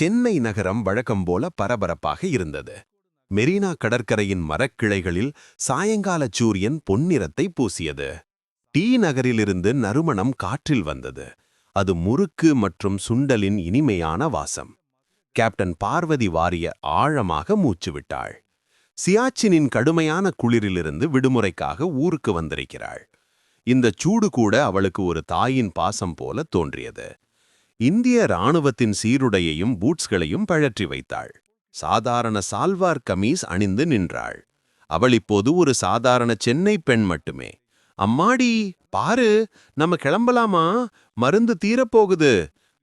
சென்னை நகரம் வழக்கம் போல பரபரப்பாக இருந்தது. மெரினா கடற்கரையின் மரக்கிளைகளில் சாயங்கால சூரியன் பொன்னிறத்தை பூசியது. டீ நகரிலிருந்து நறுமணம் காற்றில் வந்தது. அது முறுக்கு மற்றும் சுண்டலின் இனிமையான வாசம். கேப்டன் பார்வதி வாரிய ஆழமாக மூச்சு விட்டாள் சியாச்சினின் கடுமையான குளிரிலிருந்து விடுமுறைக்காக ஊருக்கு வந்திருக்கிறாள். இந்த சூடு கூட அவளுக்கு ஒரு தாயின் பாசம் போல தோன்றியது. இந்திய இராணுவத்தின் சீருடையையும் பூட்ஸ்களையும் பழற்றி வைத்தாள். சாதாரண சால்வார் கமீஸ் அணிந்து நின்றாள். அவள் இப்போது ஒரு சாதாரண சென்னை பெண் மட்டுமே. அம்மாடி பாரு நம்ம கிளம்பலாமா? மருந்து தீரப்போகுது.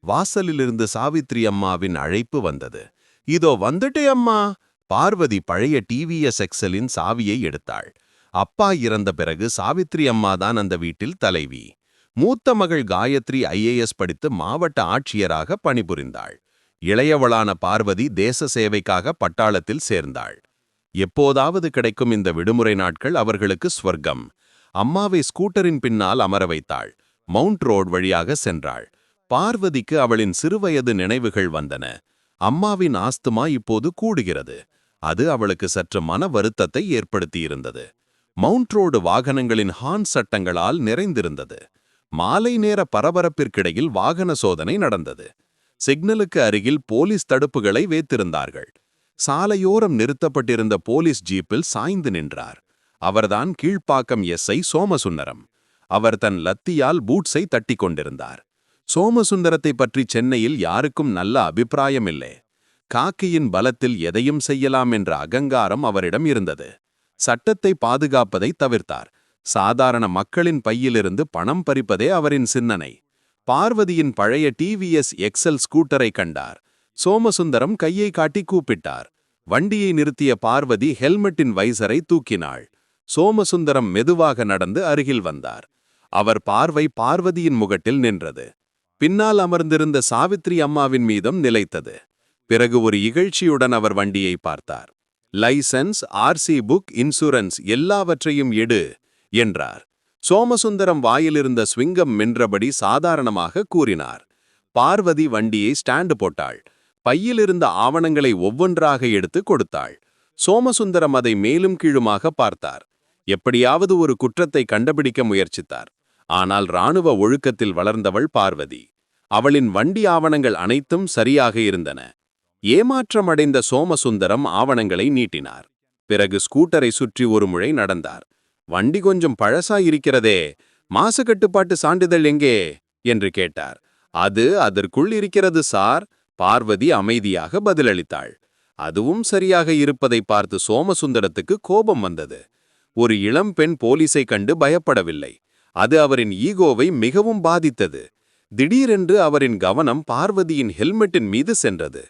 வாசலிலிருந்து சாவித்ரி அம்மாவின் அழைப்பு வந்தது. இதோ வந்துட்டே அம்மா. பார்வதி பழைய டிவிஎஸ் எக்ஸலின் சாவியை எடுத்தாள். அப்பா இறந்த பிறகு சாவித்ரி அம்மா தான் அந்த வீட்டில் தலைவி. மூத்த மகள் காயத்ரி ஐஏஎஸ் படித்து மாவட்ட ஆட்சியராக பணிபுரிந்தாள். இளையவளான பார்வதி தேச சேவைக்காக பட்டாளத்தில் சேர்ந்தாள். எப்போதாவது கிடைக்கும் இந்த விடுமுறை நாட்கள் அவர்களுக்கு ஸ்வர்க்கம். அம்மாவை ஸ்கூட்டரின் பின்னால் அமர வைத்தாள். மவுண்ட் ரோட் வழியாக சென்றாள். பார்வதிக்கு அவளின் சிறுவயது நினைவுகள் வந்தன. அம்மாவின் ஆஸ்துமா இப்போது கூடுகிறது. அது அவளுக்கு சற்று மன வருத்தத்தை ஏற்படுத்தியிருந்தது. மவுண்ட் ரோடு வாகனங்களின் ஹார்ன் சட்டங்களால் நிறைந்திருந்தது. மாலை நேர பரபரப்பிற்கிடையில் வாகன சோதனை நடந்தது. சிக்னலுக்கு அருகில் போலீஸ் தடுப்புகளை வைத்திருந்தார்கள். சாலையோரம் நிறுத்தப்பட்டிருந்த போலீஸ் ஜீப்பில் சாய்ந்து நின்றார். அவர்தான் கீழ்ப்பாக்கம் எஸ்ஐ சோமசுந்தரம். அவர் தன் லத்தியால் பூட்ஸை தட்டி கொண்டிருந்தார். சோமசுந்தரத்தை பற்றி சென்னையில் யாருக்கும் நல்ல அபிப்பிராயமில்லை. காக்கியின் பலத்தில் எதையும் செய்யலாம் என்ற அகங்காரம் அவரிடம் இருந்தது. சட்டத்தை பாதுகாப்பதை தவிர்த்தார். சாதாரண மக்களின் பையிலிருந்து பணம் பறிப்பதே அவரின் சின்னனை பார்வதியின் பழைய டிவிஎஸ் எக்ஸல் ஸ்கூட்டரை கண்டார். சோமசுந்தரம் கையை காட்டி கூப்பிட்டார். வண்டியை நிறுத்திய பார்வதி ஹெல்மெட்டின் வைசரை தூக்கினாள். சோமசுந்தரம் மெதுவாக நடந்து அருகில் வந்தார். அவர் பார்வை பார்வதியின் முகட்டில் நின்றது. பின்னால் அமர்ந்திருந்த சாவித்ரி அம்மாவின் மீதும் நிலைத்தது. பிறகு ஒரு இகழ்ச்சியுடன் அவர் வண்டியை பார்த்தார். லைசன்ஸ் ஆர்சி புக் இன்சூரன்ஸ் எல்லாவற்றையும் எடு. என்றார். சோமசுந்தரம் வாயிலிருந்த ஸ்விங்கம் மென்றபடி சாதாரணமாக கூறினார். பார்வதி வண்டியை ஸ்டாண்டு போட்டாள். பையிலிருந்த ஆவணங்களை ஒவ்வொன்றாக எடுத்து கொடுத்தாள். சோமசுந்தரம் அதை மேலும் கீழுமாக பார்த்தார். எப்படியாவது ஒரு குற்றத்தை கண்டுபிடிக்க முயற்சித்தார். ஆனால் இராணுவ ஒழுக்கத்தில் வளர்ந்தவள் பார்வதி. அவளின் வண்டி ஆவணங்கள் அனைத்தும் சரியாக இருந்தன. ஏமாற்றமடைந்த சோமசுந்தரம் ஆவணங்களை நீட்டினார். பிறகு ஸ்கூட்டரை சுற்றி ஒரு முறை நடந்தார். வண்டி கொஞ்சம் பழசா இருக்கிறதே மாசு கட்டுப்பாட்டு சான்றிதழ் எங்கே? என்று கேட்டார். அது அதற்குள் இருக்கிறது சார். பார்வதி அமைதியாக பதிலளித்தாள். அதுவும் சரியாக இருப்பதை பார்த்து சோமசுந்தரத்துக்கு கோபம் வந்தது. ஒரு இளம் பெண் போலீஸை கண்டு பயப்படவில்லை. அது அவரின் ஈகோவை மிகவும் பாதித்தது. திடீரென்று அவரின் கவனம் பார்வதியின் ஹெல்மெட்டின் மீது சென்றது.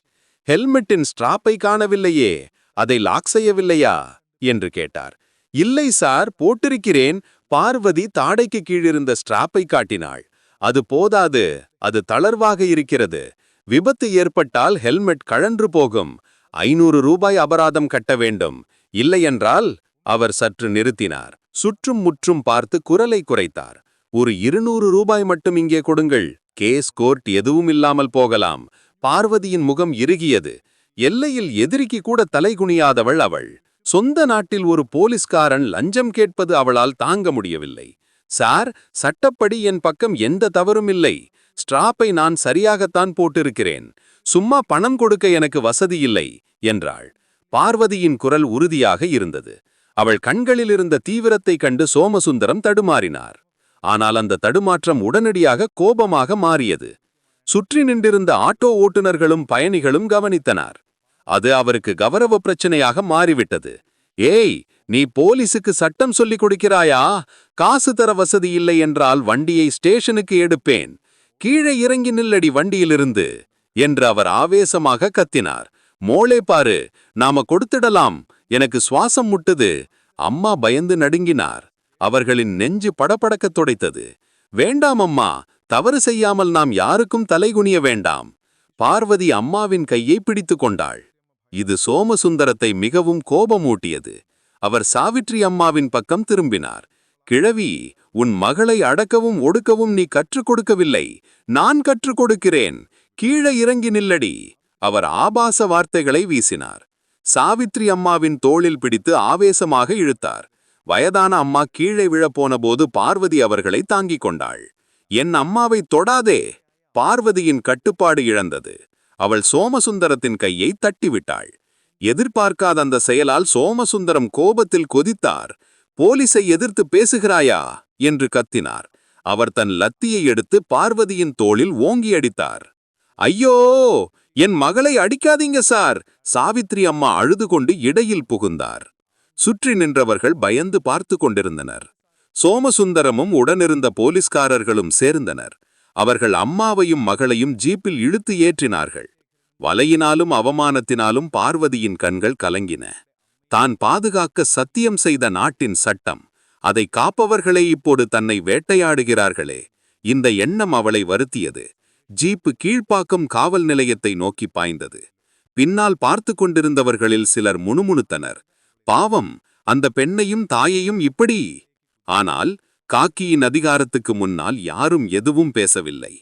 ஹெல்மெட்டின் ஸ்ட்ராப்பை காணவில்லையே அதை லாக் செய்யவில்லையா? என்று கேட்டார். இல்லை சார் போட்டிருக்கிறேன். பார்வதி தாடைக்கு கீழிருந்த ஸ்ட்ராப்பை காட்டினாள். அது போதாது அது தளர்வாக இருக்கிறது. விபத்து ஏற்பட்டால் ஹெல்மெட் கழன்று போகும். ஐநூறு ரூபாய் அபராதம் கட்ட வேண்டும். இல்லையென்றால் அவர் சற்று நிறுத்தினார். சுற்றும் முற்றும் பார்த்து குரலை குறைத்தார். ஒரு இருநூறு ரூபாய் மட்டும் இங்கே கொடுங்கள். கேஸ் கோர்ட் எதுவும் இல்லாமல் போகலாம். பார்வதியின் முகம் இறுகியது. எல்லையில் எதிரிக்கு கூட தலைகுனியாதவள் அவள். சொந்த நாட்டில் ஒரு போலீஸ்காரன் லஞ்சம் கேட்பது அவளால் தாங்க முடியவில்லை. சார் சட்டப்படி என் பக்கம் எந்த தவறும் இல்லை. ஸ்ட்ராப்பை நான் சரியாகத்தான் போட்டிருக்கிறேன். சும்மா பணம் கொடுக்க எனக்கு வசதி இல்லை என்றாள். பார்வதியின் குரல் உறுதியாக இருந்தது. அவள் கண்களில் இருந்த தீவிரத்தைக் கண்டு சோமசுந்தரம் தடுமாறினார். ஆனால் அந்த தடுமாற்றம் உடனடியாக கோபமாக மாறியது. சுற்றி நின்றிருந்த ஆட்டோ ஓட்டுநர்களும் பயணிகளும் கவனித்தனர். அது அவருக்கு கௌரவ பிரச்சனையாக மாறிவிட்டது. ஏய் நீ போலீஸுக்கு சட்டம் சொல்லிக் கொடுக்கிறாயா? காசு தர வசதி இல்லை என்றால் வண்டியை ஸ்டேஷனுக்கு எடுப்பேன். கீழே இறங்கி நில்லடி வண்டியிலிருந்து என்று அவர் ஆவேசமாக கத்தினார். மோளே பாரு நாம கொடுத்துடலாம். எனக்கு சுவாசம் முட்டுது. அம்மா பயந்து நடுங்கினார். அவர்களின் நெஞ்சு படபடக்கத் துடைத்தது. வேண்டாம் அம்மா தவறு செய்யாமல் நாம் யாருக்கும் தலைகுனிய வேண்டாம். பார்வதி அம்மாவின் கையை பிடித்து கொண்டாள். இது சோமசுந்தரத்தை மிகவும் கோபமூட்டியது. அவர் சாவித்ரி அம்மாவின் பக்கம் திரும்பினார். கிழவி உன் மகளை அடக்கவும் ஒடுக்கவும் நீ கற்றுக் கொடுக்கவில்லை. நான் கற்றுக் கொடுக்கிறேன். கீழே இறங்கி நில்லடி. அவர் ஆபாச வார்த்தைகளை வீசினார். சாவித்ரி அம்மாவின் தோளில் பிடித்து ஆவேசமாக இழுத்தார். வயதான அம்மா கீழே விழப்போனபோது பார்வதி அவர்களை தாங்கிக் கொண்டாள். என் அம்மாவை தொடாதே. பார்வதியின் கட்டுப்பாடு இழந்தது. அவள் சோமசுந்தரத்தின் கையை தட்டிவிட்டாள். எதிர்பார்க்காத அந்த செயலால் சோமசுந்தரம் கோபத்தில் கொதித்தார். போலீஸை எதிர்த்து பேசுகிறாயா? என்று கத்தினார். அவர் தன் லத்தியை எடுத்து பார்வதியின் தோளில் ஓங்கி அடித்தார். ஐயோ! என் மகளை அடிக்காதீங்க சார்! சாவித்ரி அம்மா அழுது கொண்டு இடையில் புகுந்தார். சுற்றி நின்றவர்கள் பயந்து பார்த்து கொண்டிருந்தனர். சோமசுந்தரமும் உடனிருந்த போலீஸ்காரர்களும் சேர்ந்தனர். அவர்கள் அம்மாவையும் மகளையும் ஜீப்பில் இழுத்து ஏற்றினார்கள். வலையினாலும் அவமானத்தினாலும் பார்வதியின் கண்கள் கலங்கின. தான் பாதுகாக்க சத்தியம் செய்த நாட்டின் சட்டம். அதை காப்பவர்களே இப்போது தன்னை வேட்டையாடுகிறார்களே. இந்த எண்ணம் அவளை வருத்தியது. ஜீப்பு கீழ்ப்பாக்கம் காவல் நிலையத்தை நோக்கி பாய்ந்தது. பின்னால் பார்த்து கொண்டிருந்தவர்களில் சிலர் முணுமுணுத்தனர். பாவம் அந்த பெண்ணையும் தாயையும் இப்படி. ஆனால் காக்கியின் அதிகாரத்துக்கு முன்னால் யாரும் எதுவும் பேசவில்லை.